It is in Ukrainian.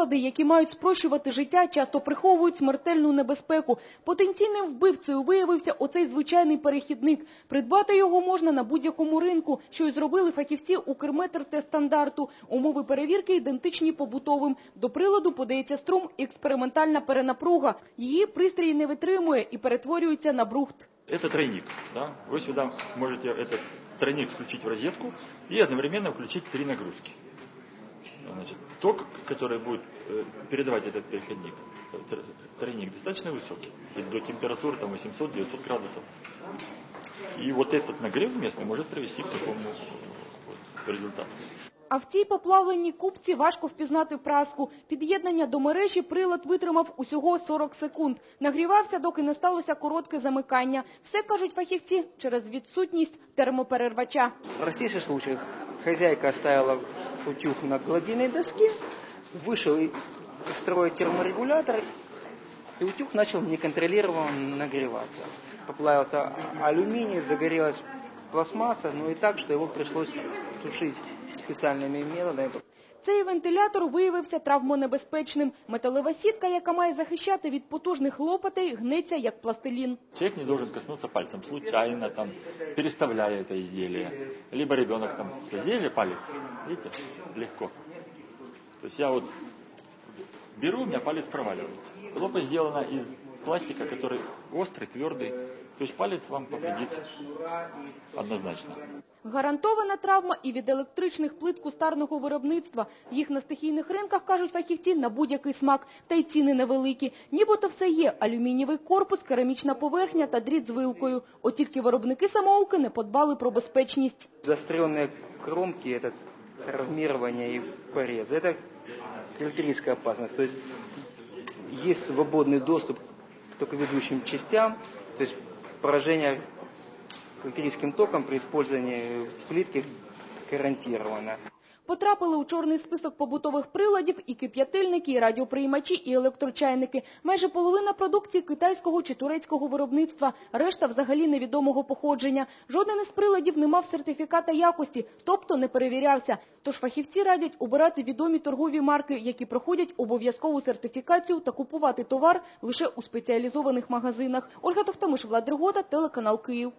Прилади, які мають спрощувати життя, часто приховують смертельну небезпеку. Потенційним вбивцею виявився оцей звичайний перехідник. Придбати його можна на будь-якому ринку, що й зробили фахівці Укрметр те стандарту. Умови перевірки ідентичні побутовим. До приладу подається струм і експериментальна перенапруга. Її пристрій не витримує і перетворюється на брухт. Это тройник. Да? Вы сюда можете этот тройник включить в розетку и одновременно включить три нагрузки. Значит, ток, который будет э, передавать этот переходник, э, тр- тройник, достаточно высокий. И до температуры там 800-900 градусов. И вот этот нагрев местный может привести к такому э, вот, результату. А в цій поплавленій купці важко впізнати праску. Під'єднання до мережі прилад витримав усього 40 секунд. Нагрівався, доки не сталося коротке замикання. Все, кажуть фахівці, через відсутність термоперервача. В простейших случаях хозяйка оставила утюг на гладильной доске, вышел из строя терморегулятор, и утюг начал неконтролируемо нагреваться. Поплавился алюминий, загорелась пластмасса, но и так, что его пришлось тушить специальными методами. Цей вентилятор виявився травмонебезпечним. Металева сітка, яка має захищати від потужних лопатей, гнеться як пластилін. Человек не должен коснуться пальцем случайно, там, переставляя это изделие. Либо ребенок там, здесь же палец, видите, легко. То есть я вот беру, у меня палец проваливается. Лопасть сделана из пластика, который острый, твердый. То есть палец вам повредит однозначно. Гарантована травма і від електричних плит кустарного виробництва. Їх на стихійних ринках, кажуть фахівці, на будь-який смак. Та й ціни невеликі. Нібито все є – алюмінієвий корпус, керамічна поверхня та дріт з вилкою. От тільки виробники самоуки не подбали про безпечність. Заостренные кромки, это травмирование и порезы. Это электрическая опасность. То есть есть свободный доступ к токоведущим частям, то есть поражение электрическим током при использовании плитки гарантировано. Потрапили у чорний список побутових приладів і кип'ятильники, і радіоприймачі, і електрочайники. Майже половина продукції китайського чи турецького виробництва, решта взагалі невідомого походження. Жоден із приладів не мав сертифіката якості, тобто не перевірявся. Тож фахівці радять обирати відомі торгові марки, які проходять обов'язкову сертифікацію та купувати товар лише у спеціалізованих магазинах. Ольга Товтамиш, Влад Дригота, телеканал Київ.